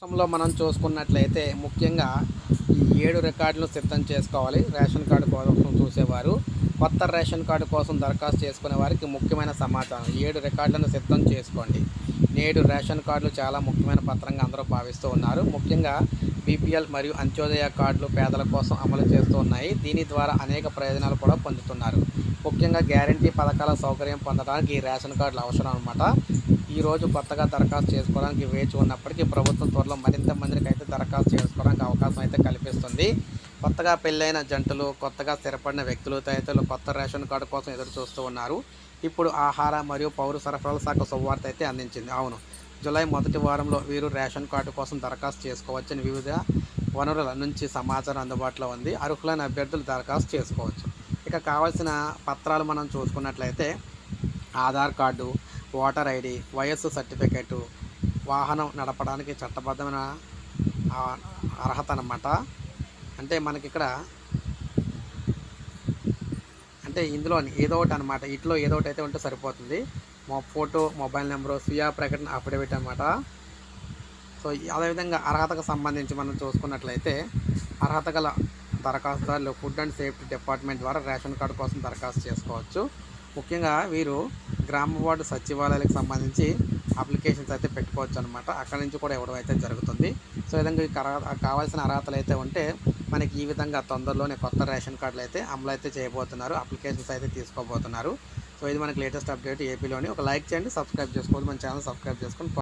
రాష్ట్రంలో మనం చూసుకున్నట్లయితే ముఖ్యంగా ఈ ఏడు రికార్డులు సిద్ధం చేసుకోవాలి. రేషన్ కార్డు కోసం చూసేవారు కొత్త రేషన్ కార్డు కోసం దరఖాస్తు చేసుకునే వారికి ముఖ్యమైన సమాచారం. ఏడు రికార్డులను సిద్ధం చేసుకోండి. నేడు రేషన్ కార్డులు చాలా ముఖ్యమైన పత్రంగా అందరూ భావిస్తూ ఉన్నారు. ముఖ్యంగా బీపీఎల్ మరియు అంత్యోదయ కార్డులు పేదల కోసం అమలు చేస్తూ ఉన్నాయి. దీని ద్వారా అనేక ప్రయోజనాలు కూడా పొందుతున్నారు. ముఖ్యంగా గ్యారంటీ పథకాల సౌకర్యం పొందడానికి ఈ రేషన్ కార్డులు అవసరం అనమాట ఈరోజు కొత్తగా దరఖాస్తు చేసుకోవడానికి వేచి ఉన్నప్పటికీ ప్రభుత్వం త్వరలో మరింత మందికి అయితే దరఖాస్తు చేసుకోవడానికి అవకాశం అయితే కల్పిస్తుంది. కొత్తగా పెళ్ళైన జంటలు కొత్తగా స్థిరపడిన వ్యక్తులు తదితరులు కొత్త రేషన్ కార్డు కోసం ఎదురు చూస్తూ ఉన్నారు. ఇప్పుడు ఆహార మరియు పౌర సరఫరాల శాఖ శుభవార్త అయితే అందించింది. అవును. జూలై మొదటి వారంలో వీరు రేషన్ కార్డు కోసం దరఖాస్తు చేసుకోవచ్చని వివిధ వనరుల నుంచి సమాచారం అందుబాటులో ఉంది. అర్హులైన అభ్యర్థులు దరఖాస్తు చేసుకోవచ్చు. ఇక కావాల్సిన పత్రాలు మనం చూసుకున్నట్లయితే ఆధార్ కార్డు ఓటర్ ఐడి వయస్సు సర్టిఫికేటు వాహనం నడపడానికి చట్టబద్ధమైన అర్హత అన్నమాట. అంటే మనకి ఇక్కడ అంటే ఇందులో ఏదో ఒకటి అనమాట ఇట్లో ఏదో ఒకటి అయితే ఉంటే సరిపోతుంది. మా ఫోటో మొబైల్ నెంబరు స్వీయ ప్రకటన అఫిడవిట్ అనమాట సో అదేవిధంగా అర్హతకు సంబంధించి మనం చూసుకున్నట్లయితే అర్హత గల దరఖాస్తుదారులు ఫుడ్ అండ్ సేఫ్టీ డిపార్ట్మెంట్ ద్వారా రేషన్ కార్డు కోసం దరఖాస్తు చేసుకోవచ్చు. ముఖ్యంగా వీరు గ్రామ వార్డు సచివాలయాలకు సంబంధించి అప్లికేషన్స్ అయితే పెట్టుకోవచ్చు అనమాట అక్కడి నుంచి కూడా ఇవ్వడం అయితే జరుగుతుంది. సో విధంగా ఈ కావాల్సిన అర్హతలు అయితే ఉంటే మనకి ఈ విధంగా తొందరలోనే కొత్త రేషన్ కార్డులు అయితే అమలు అయితే చేయబోతున్నారు అప్లికేషన్స్ అయితే తీసుకోబోతున్నారు. సో ఇది మనకి లేటెస్ట్ అప్డేట్ ఏపీలోని ఒక లైక్ చేయండి సబ్స్క్రైబ్ చేసుకోవద్దు. మన ఛానల్ సబ్స్క్రైబ్ చేసుకొని